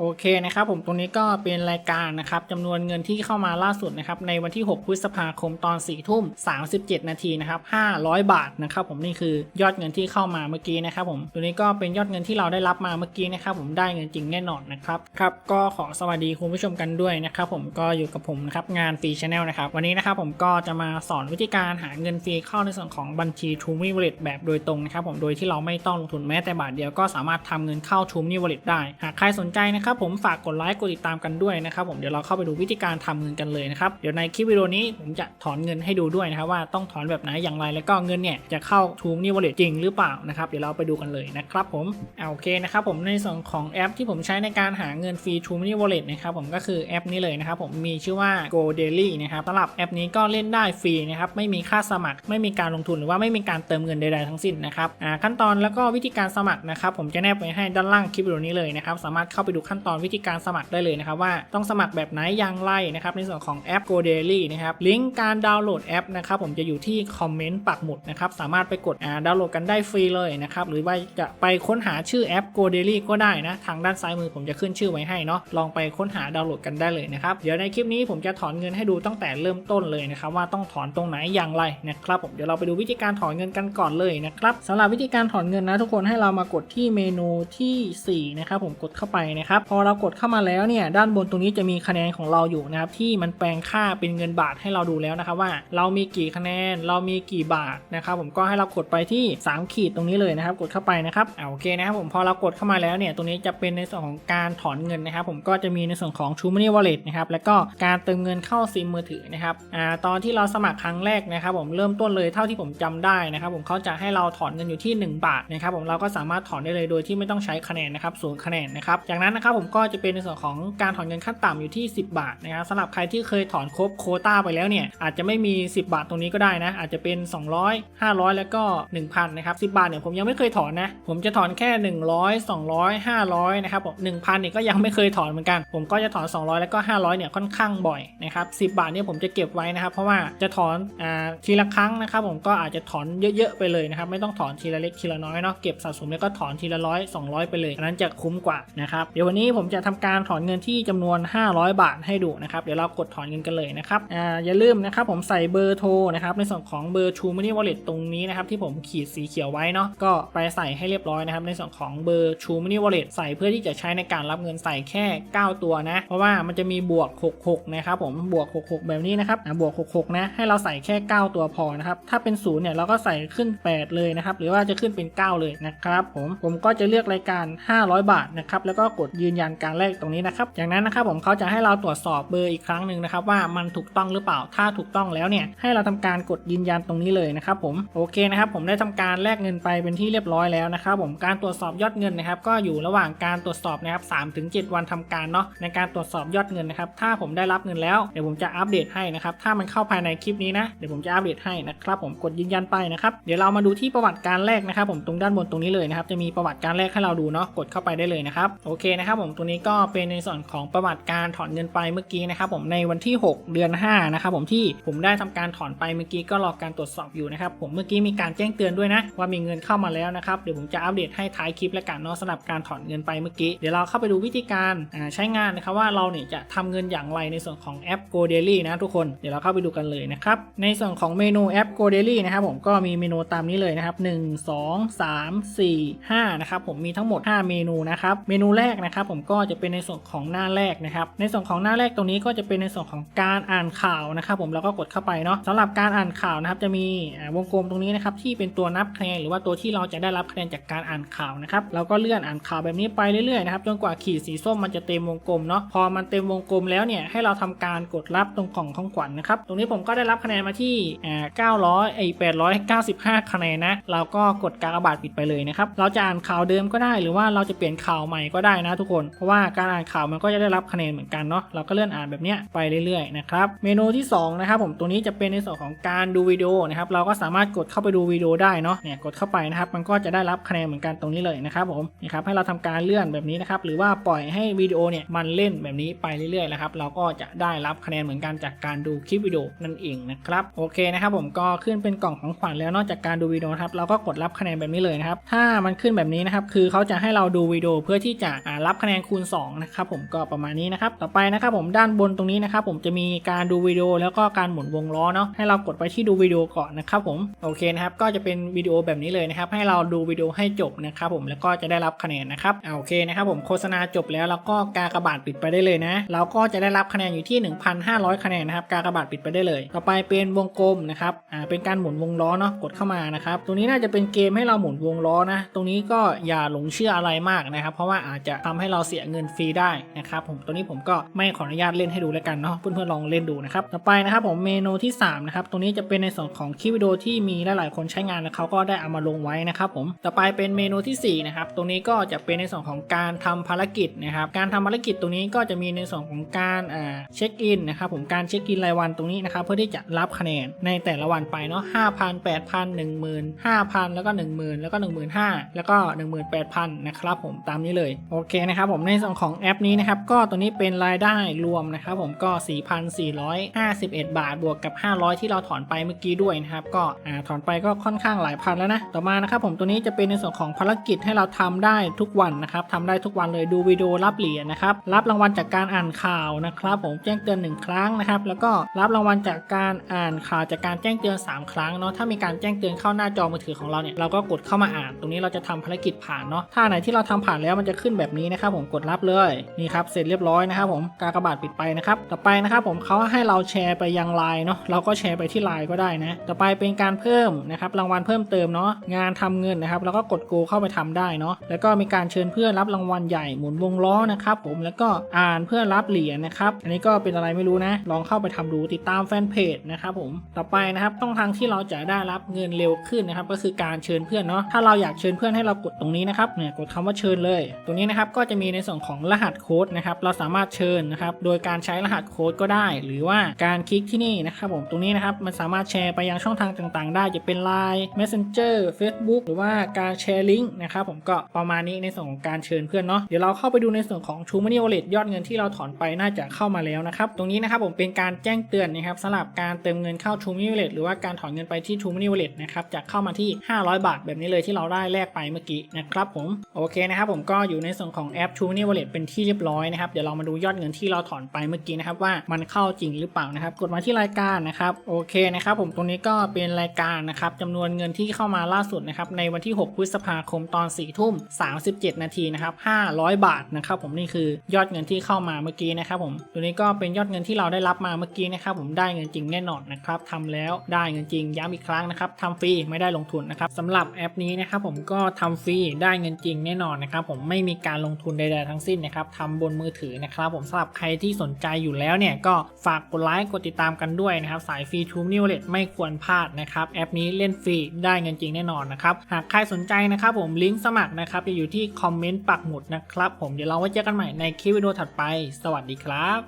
โอเคนะครับผมตรงนี้ก็เป็นรายการนะครับจำนวนเงินที่เข้ามาล่าสุดนะครับในวันที่ 6 พฤษภาคมตอน4ทุ่ม 37 นาทีนะครับ500 บาทนะครับผมนี่คือยอดเงินที่เข้ามาเมื่อกี้นะครับผมตัวนี้ก็เป็นยอดเงินที่เราได้รับมาเมื่อกี้นะครับผมได้เงินจริงแน่นอนนะครับครับก็ขอสวัสดีคุณผู้ชมกันด้วยนะครับผมก็อยู่กับผมนะครับงานฟรีชาแนลนะครับวันนี้นะครับผมก็จะมาสอนวิธีการหาเงินฟรีเข้าในส่วนของบัญชี t r u e m y Wallet แบบโดยตรงนะครับผมโดยที่เราไม่ต้องลงทุนแม้แต่บาทเดียวก็สามารถทำเงินเข้า t r u e m y Wallet ได้หากใครสนใจนะครับครับผมฝากกดไลค์กดติดตามกันด้วยนะครับผมเดี๋ยวเราเข้าไปดูวิธีการทำเงินกันเลยนะครับเดี๋ยวในคลิปวิดีโอนี้ผมจะถอนเงินให้ดูด้วยนะครับว่าต้องถอนแบบไหนอย่างไรแล้วก็เงินเนี่ยจะเข้า t r u e m y Wallet จริงหรือเปล่านะครับเดี๋ยวเราไปดูกันเลยนะครับผมอ่าโอเคนะครับผมในส่วนของแอปที่ผมใช้ในการหาเงินฟรี t r u e m y Wallet นะครับผมก็คือแอปนี้เลยนะครับผมมีชื่อว่า Go Daily นะครับสำหรับแอปนี้ก็เล่นได้ฟรีนะครับไม่มีค่าสมัคร ไม่มีการลงทุนหรือว่าไม่มีการเติมเงินใดๆทั้งสิ้นนะครับขั้นตอนแล้วก็วิธีการสมัครนะครับผมจะแนบไว้ให้ด้านล่างคลิปวิดีโอนี้เลยนะครับสามารถเข้าไปดูขั้นตอนวิธีการสมัครได้เลยนะครับว่าต้องสมัครแบบไหนอย่างไรนะครับในส่วนของแอป Go Daily นะครับลิงก์การดาวน์โหลดแอปนะครับผมจะอยู่ที่คอมเมนต์ปักหมุดนะครับสามารถไปกดดาวน์โหลดกันได้ฟรีเลยนะครับหรือว่าจะไปค้นหาชื่อแอป Go Daily ก็ได้นะทางด้านซ้ายมือผมจะขึ้นชื่อไว้ให้เนาะลองไปค้นหาดาวน์โหลดกันได้เลยนะครับเดี๋ยวในคลิปนี้ผมจะถอนเงินให้ดูตั้งแต่เริ่มต้นเลยนะครับว่าต้องถอนตรงไหนอย่างไรนะครับผมเดี๋ยวเราไปดูวิธีการถอนเงินกันก่อนเลยนะครับสำหรับวิธีการถอนเงินนะทุกคนให้เรามากดที่เมนูทีสี่4นะครับผมกดเข้าไปนะครับพอเรากดเข้ามาแล้วเนี่ยด้านบนตรงนี้จะมีคะแนนของเราอยู่นะครับที่มันแปลงค่าเป็นเงินบาทให้เราดูแล้วนะครับว่า เรามีกี่คะแนนเรามีกี่บาทนะครับผมก็ให้เรากดไปที่ 3 ขีดตรงนี้เลยนะครับกดเข้าไปนะครับอ่าโอเคนะครับผมพอเรากดเข้ามาแล้วเนี่ยตรงนี้จะเป็นในส่วนของการถอนเงินนะครับผมก็จะมีในส่วนของ True Money Wallet นะครับแล้วก็การเติมเงินเข้าซิมมือถือนะครับอ่าตอนที่เราสมัครครั้งแรกนะครับผมเริ่มต้นเลยเท่าที่ผมจำได้นะครับผมเขาจะให้เราถอนเงินอยู่ที่ 1 บาทนะครับผมเราก็สามารถถอนได้เลยโดยที่ไม่ต้องใช้คะแนนนะครับศูนย์คะแนนนะครับจากนั้นนะครับผมก็จะเป็นในส่วนของการถอนเงินขั้นต่ำอยู่ที่ 10 บาทนะครับสำหรับใครที่เคยถอนครบโคต้าไปแล้วเนี่ยอาจจะไม่มี 10 บาทตรงนี้ก็ได้นะอาจจะเป็น 200 500 แล้วก็ 1,000นะครับ10 บาทเนี่ยผมยังไม่เคยถอนนะผมจะถอนแค่ 100 200 500นะครับผม1,000เนี่ยก็ยังไม่เคยถอนเหมือนกัน ผมก็จะถอน 200 แล้วก็ 500เนี่ยค่อนข้างบ่อยนะครับ10 บาทเนี่ยผมจะเก็บไว้นะครับเพราะว่าจะถอนอ่าทีละครั้งนะครับผมก็อาจจะถอนเยอะๆไปเลยนะครับไม่ต้องถอนทีละเล็กทีละน้อยเนาะเก็บสะสมแล้วก็ถอนทีละร้อย200 ไปเลยอันนั้นจะคุ้มกว่านะครับเดี๋ยววันนี้ผมจะทำการถอนเงินที่จำนวน 500 บาทให้ดูนะครับ เดี๋ยวเรากดถอนเงินกันเลยนะครับอ่าอย่าลืมนะครับผมใส่เบอร์โทรนะครับในส่วนของเบอร์ True Money Wallet ตรงนี้นะครับที่ผมขีดสีเขียวไว้เนาะก็ไปใส่ให้เรียบร้อยนะครับในส่วนของเบอร์ True Money Wallet ใส่เพื่อที่จะใช้ในการรับเงินใส่แค่ 9 ตัวนะ เพราะว่ามันจะมีบวก 66 นะครับผมบวก 66 แบบนี้นะครับบวก 66 นะ ให้เราใส่แค่ 9 ตัวพอนะครับถ้าเป็น0เนี่ยเราก็ใส่ขึ้น 8 เลยนะครับหรือว่าจะขึ้นเป็น 9 เลยนะครับผมผมก็จะเลือกรายการ 500 บาทนะครับแล้วก็กดยืนยันการแลกตรงนี้นะครับ จากนั้นนะครับผมเขาจะให้เราตรวจสอบเบอร์อีกครั้งหนึ่งนะครับว่ามันถูกต้องหรือเปล่า ถ้าถูกต้องแล้วเนี่ยให้เราทำการกดยืนยันตรงนี้เลยนะครับผมโอเคนะครับผมได้ทำการแลกเงินไปเป็นที่เรียบร้อยแล้วนะครับผมการตรวจสอบยอดเงินนะครับก็อยู่ระหว่างการตรวจสอบนะครับ3ถึง7วันทำการเนาะในการตรวจสอบยอดเงินนะครับถ้าผมได้รับเงินแล้วเดี๋ยวผมจะอัปเดตให้นะครับถ้ามันเข้าภายในคลิปนี้นะเดี๋ยวผมจะอัปเดตให้นะครับผมกดยืนยันไปนะครับเดี๋ยวเรามาดูที่ประวัติการแลกนะครับผมตรงด้านบนตรงนี้เลยนะครับจะมีประวัติการแลกให้เราดูเนาะกดเข้าไปได้เลยนะครับโอเคนะครับผมตรงนี้ก็เป็นในส่วนของประวัติการถอนเงินไปเมื่อกี้นะครับผมในวันที่ 6 เดือน 5 นะครับผมที่ผมได้ทำการถอนไปเมื่อกี้ก็รอการตรวจสอบอยู่นะครับผมเมื่อกี้มีการแจ้งเตือนด้วยนะว่ามีเงินเข้ามาแล้วนะครับเดี๋ยวผมจะอัปเดตให้ท้ายคลิปและกันเนาะสำหรับการถอนเงินไปเมื่อกี้เดี๋ยวเราเข้าไปดูวิธีการใช้งานนะครับว่าเราเนี่ยจะทำเงินอย่างไรในส่วนของแอป Go Daily นะทุกคนเดี๋ยวเราเข้าไปดูกันเลยนะครับในส่วนของเมนูแอป Go Daily นะครับผมก็มีเมนูตามนี้เลยนะครับ1 2 3 4 5นะครับผมมีทั้งหมด 5 เมนูนะครับเมนูแรกนะครับผมก็จะเป็นในส่วนของหน้าแรกนะครับ ในส่วนของหน้าแรกตรงนี้ก็จะเป็นในส่วนของการอ่านข่าวนะครับ ผมเราก็กดเข้าไปเนาะสำหรับการอ่านข่าวนะครับจะมีวงกลมตรงนี้นะครับที่เป็นตัวนับคะแนนหรือว่าตัวที่เราจะได้รับคะแนนจากการอ่านข่าวนะครับเราก็เลื่อนอ่านข่าวแบบนี้ไปเรื่อยๆนะครับจนกว่าขีดสีส้มมันจะเต็มวงกลมเนาะพอมันเต็มวงกลมแล้วเนี่ยให้เราทำการกดรับตรงกล่องของขวัญนะครับตรงนี้ผมก็ได้รับคะแนนมาที่อ่า900ไอ้895 คะแนนนะเราก็กดกากบาทปิดไปเลยนะครับเราจะอ่านข่าวเดิมก็ได้ หรือว่าเราจะเปลี่ยนข่าวใหม่ก็ได้นะทุกคนเพราะว่าการอ่านข่าวมันก็จะได้รับคะแนนเหมือนกันเนาะเราก็เลื่อนอ่านแบบเนี้ยไปเรื่อยๆนะครับเมนูที่สองนะครับผมตัวนี้จะเป็นในส่วนของการดูวิดีโอนะครับเราก็สามารถกดเข้าไปดูวิดีโอได้เนาะเนี่ยกดเข้าไปนะครับมันก็จะได้รับคะแนนเหมือนกันตรงนี้เลยนะครับผมนี่ครับให้เราทำการเลื่อนแบบนี้นะครับหรือว่าปล่อยให้วิดีโอเนี่ยมันเล่นแบบนี้ไปเรื่อยๆนะครับเราก็จะได้รับคะแนนเหมือนกันจากการดูคลิปวิดีโอนั่นเองนะครับโอเคนะครับผมก็ขึ้นเป็นกล่องของขวัญแล้วนอกจากการดูวิดีโอครับเราก็กดรับคะแนนแบบนี้เลยนะครับถ้ามันขึ้นแบบนี้นะครับคือเขาจะให้เราดูวิดีโอเพื่อที่จะรับคะแนนคะแนนคูณ 2 นะครับผมก็ประมาณนี้นะครับ ต่อไปนะครับผมด้านบนตรงนี้นะครับผมจะมีการดูวิดีโอแล้วก็การหมุนวงล้อเนาะให้เรากดไปที่ดูวิดีโอก่อนนะครับผมโอเคนะครับก็จะเป็นวิดีโอแบบนี้เลยนะครับให้เราดูวิดีโอให้จบนะครับผมแล้วก็จะได้รับคะแนนนะครับอ่าโอเคนะครับผมโฆษณาจบแล้วแล้วก็กากระบาทปิดไปได้เลยนะเราก็จะได้รับคะแนนอยู่ที่ 1,500 คะแนนนะครับกากระบาทปิดไปได้เลย ต่อไปเป็นวงกลมนะครับอ่าเป็นการหมุนวงล้อเนาะกดเข้ามานะครับตรงนี้น่าจะเป็นเกมให้เราหมุนวงล้อนะตรงนี้ก็อย่าหลงเชื่ออะไรมากนะครับ เพราะว่าอาจจะทำให้เราเสียเงินฟรีได้นะครับผมตัวนี้ผมก็ไม่ขออนุญาตเล่นให้ดูแล้วกันเนาะเพื่อนๆลองเล่นดูนะครับต่อไปนะครับผมเมนูที่3นะครับตรงนี้จะเป็นในส่วนของคลิปวิดีโอที่มีหลายๆคนใช้งานแล้วเขาก็ได้เอามาลงไว้นะครับผมต่อไปเป็นเมนูที่สี่นะครับตรงนี้ก็จะเป็นในส่วนของการทำภารกิจนะครับการทำภารกิจตรงนี้ก็จะมีในส่วนของการอ่าเช็คอินนะครับผมการเช็คอินรายวันตรงนี้นะครับเพื่อที่จะรับคะแนนในแต่ละวันไปเนาะห้าพันแปดพันหนึ่งหมื่นห้าพันแล้วก็หนึ่งหมื่นแล้วก็หนึ่งหมื่นห้าแล้วก็หนึ่งหมื่นแปดพันนะครับผมตามนี้เลยโอเคนะครับผมในส่วนของแอปนี้นะครับก็ตัวนี้เป็นรายได้รวมนะครับผมก็ 4,451 บาทบวกกับ 500 ที่เราถอนไปเมื่อกี้ด้วยนะครับก็อ่าถอนไปก็ค่อนข้างหลายพันแล้วนะต่อมานะครับผมตัวนี้จะเป็นในส่วนของภารกิจให้เราทำได้ทุกวันนะครับทำได้ทุกวันเลยดูวิดีโอรับเหรียญนะครับรับรางวัลจากการอ่านข่าวนะครับผมแจ้งเตือนหนึ่งครั้งนะครับแล้วก็รับรางวัลจากการอ่านข่าวจากการแจ้งเตือน 3 ครั้งเนาะถ้ามีการแจ้งเตือนเข้าหน้าจอมือถือของเราเนี่ยเราก็กดเข้ามาอ่าน ตรงนี้เราจะทำภารกิจผ่านเนาะถ้าไหนที่เราทำผ่านแล้วมันจะขึ้นแบบนี้นะครับผมกดรับเลยนี่ครับเสร็จเรียบร้อยนะครับผมกากบาทปิดไปนะครับต่อไปนะครับผมเขาให้เราแชร์ไปยังไลน์เนาะเราก็แชร์ไปที่ไลน์ก็ได้นะต่อไปเป็นการเพิ่มนะครับรางวัลเพิ่มเติมเนาะงานทำเงินนะครับแล้วก็กดโกเข้าไปทำได้เนาะแล้วก็มีการเชิญเพื่อนรับรางวัลใหญ่หมุนวงล้อนะครับผมแล้วก็อ่านเพื่อรับเหรียญนะครับอันนี้ก็เป็นอะไรไม่รู้นะ ลองเข้าไปทำดูติดตามแฟนเพจนะครับผมต่อไปนะครับช่องทางที่เราจะได้รับเงินเร็วขึ้นนะครับก็คือการเชิญเพื่อนเนาะถ้าเราอยากเชิญเพื่อนให้เรากดตรงนี้นะครับเนี่ยกดคำว่าเชิญเลย ตรงนี้นะครับก็จะมีในส่วนของรหัสโค้ดนะครับ เราสามารถเชิญนะครับ โดยการใช้รหัสโค้ดก็ได้ หรือว่าการคลิกที่นี่นะครับผมตรงนี้นะครับมันสามารถแชร์ไปยังช่องทางต่างๆ ได้จะเป็น Line Messenger Facebook หรือว่าการแชร์ลิงก์นะครับผมก็ประมาณนี้ในส่วนของการเชิญเพื่อนเนาะเดี๋ยวเราเข้าไปดูในส่วนของ True Money Wallet ยอดเงินที่เราถอนไปน่าจะเข้ามาแล้วนะครับตรงนี้นะครับผมเป็นการแจ้งเตือนนะครับสำหรับการเติมเงินเข้า True Money Wallet หรือว่าการถอนเงินไปที่ True Money Wallet นะครับจะเข้ามาที่ 500 บาท แบบนี้เลยที่เราได้แลกไปเมื่อกี้นะครับผมโอเคนะครับผมก็อยู่ในส่วนของแอป True Money Wallet เป็นที่เรียบร้อยนะครับเดี๋ยวเรามาดูยอดเงินที่เราถอนไปเมื่อกี้นะครับว่ามันเข้าจริงหรือเปล่านะครับ กดมาที่รายการนะครับโอเคนะครับผมตรงนี้ก็เป็นรายการนะครับจำนวนเงินที่เข้ามาล่าสุดนะครับในวันที่ 6 พฤษภาคมตอน4ทุ่ม37 นาทีนะครับ500 บาทนะครับผมนี่คือยอดเงินที่เข้ามาเมื่อกี้นะครับผมตัวนี้ก็เป็นยอดเงินที่เราได้รับมาเมื่อกี้นะครับผมได้เงินจริงแน่นอนนะครับทำแล้วได้เงินจริงย้ำอีกครั้งนะครับทำฟรีไม่ได้ลงทุนนะครับสำหรับแอปนี้นะครับผมก็ทำฟรีได้เงินจริงแน่นอนนะครับผมไม่มีการลงทุนใดๆทั้งสิ้นนะครับทำบนมือถือนะครับผมสำหรับใครที่สนใจอยู่แล้วเนี่ยก็ฝากกดไลค์กดติดตามกันด้วยนะครับสายฟรีทูนิวเลตไม่ควรพลาดนะครับแอปนี้เล่นฟรีได้เงินจริงแน่นอนนะครับหากใครสนใจนะครับผมลิงก์สมัครนะครับจะอยู่ที่คอมเมนต์ปักหมุดนะครับผมเดี๋ยวเราไว้เจอกันใหม่ในคลิปวิดีโอถัดไป สวัสดีครับ